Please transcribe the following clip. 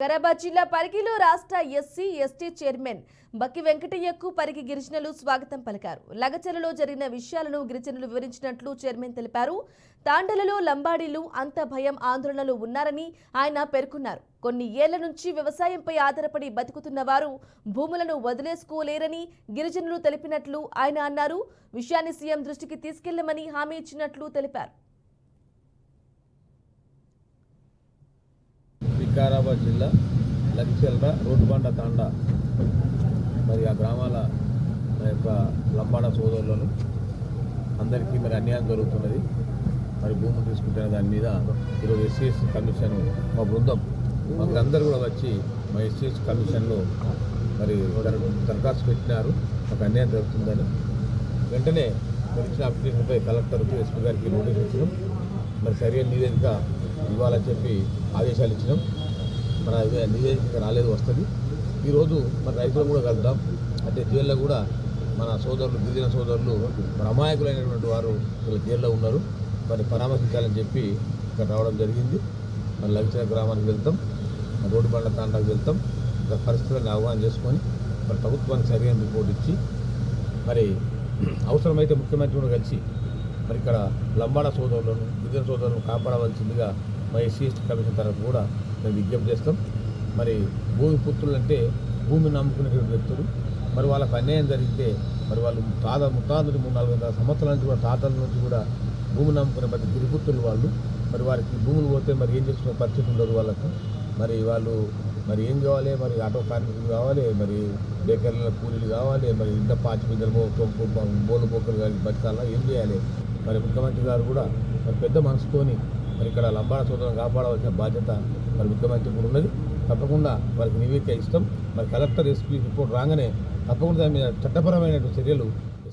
వికారాబాద్ జిల్లా పరిగిలో రాష్ట్ర ఎస్సీ ఎస్టీ చైర్మన్ బక్కి వెంకటయ్యకు పరిగి గిరిజనులు స్వాగతం పలికారు. లగచలలో జరిగిన విషయాలను గిరిజనులు వివరించినట్లు చైర్మన్ తెలిపారు. తాండలలో లంబాడీలు అంత భయం ఆందోళనలు ఉన్నారని ఆయన పేర్కొన్నారు. కొన్ని ఏళ్ళ నుంచి వ్యవసాయంపై ఆధారపడి బతుకుతున్న వారు భూములను వదిలేసుకోలేరని గిరిజనులు తెలిపినట్లు ఆయన అన్నారు. విషయాన్ని సీఎం దృష్టికి తీసుకెళ్ళమని హామీ ఇచ్చినట్లు తెలిపారు. వికారాబాద్ జిల్లా లగిచెల్ర రోడ్డుబండ తాండా మరి ఆ గ్రామాల నా యొక్క లంబాడ సోదరులను అందరికీ మరి అన్యాయం జరుగుతున్నది. మరి భూములు తీసుకుంటున్న దాని మీద ఈరోజు ఎస్సీఎస్ కమిషన్ మా బృందం అందరూ కూడా వచ్చి మా ఎస్సీఎస్ కమిషన్లో మరి దరఖాస్తు పెట్టినారు. మాకు అన్యాయం జరుగుతుందని. వెంటనే మరి ఇచ్చిన అప్లికేషన్పై కలెక్టర్కు ఎస్పీ గారికి నోటీస్ ఇచ్చినాం. మరి సరైన నివేదిక ఇవ్వాలని చెప్పి ఆదేశాలు ఇచ్చినాం. మన ఇవే నివేదిక రాలేదు వస్తుంది. ఈరోజు మరి రైతులు కూడా కలుద్దాం. అంటే జైల్లో కూడా మన సోదరులు గిరిజన సోదరులు మరి అమాయకులైనటువంటి వారు వీళ్ళు జైల్లో ఉన్నారు. మరి పరామర్శించాలని చెప్పి ఇక్కడ రావడం జరిగింది. మరి లవిచర గ్రామానికి వెళ్తాం. రోడ్డు బండ్ల తాండాకు వెళ్తాం. ఇక్కడ పరిస్థితులను ఆహ్వానం చేసుకొని మరి ప్రభుత్వానికి సరైన రిపోర్ట్ ఇచ్చి మరి అవసరమైతే ముఖ్యమంత్రి కూడా కలిసి మరి ఇక్కడ లంబాడ సోదరులను గిరిజన సోదరులను కాపాడవలసిందిగా మరి ఎస్సీ ఎస్టీ కమిషన్ తరఫు కూడా మేము విజ్ఞప్తి చేస్తాం. మరి భూమి పుత్రులు అంటే భూమిని నమ్ముకునేటువంటి వ్యక్తులు. మరి వాళ్ళకు అన్యాయం జరిగితే మరి వాళ్ళు తాత ముత్తాతలు మూడు నాలుగు వందల సంవత్సరాల నుంచి కూడా తాతల నుంచి కూడా భూమి నమ్ముకునే ప్రతి గిరిపుత్రులు వాళ్ళు. మరి వారికి భూములు పోతే మరి ఏం చేసుకునే పరిస్థితి ఉండదు వాళ్ళకు. మరి వాళ్ళు మరి ఏం కావాలి? మరి ఆటో కార్మికులు కావాలి మరి బేకర్ల కూలీలు కావాలి మరి ఇంత పాచి బిందెలు బోలు బొక్కలు కానీ బతకాలా? ఏం చేయాలి? మరి ముఖ్యమంత్రి గారు కూడా మరి పెద్ద మనసుతోని మరి ఇక్కడ లంబాడ సోదరులను కాపాడవలసిన బాధ్యత మరి ముఖ్యమంత్రి కూడా ఉన్నది. తప్పకుండా వారికి నివేదిక ఇస్తాం. మరి కలెక్టర్ ఎస్పీ రిపోర్ట్ రాగానే తప్పకుండా దాని మీద చట్టపరమైనటువంటి చర్యలు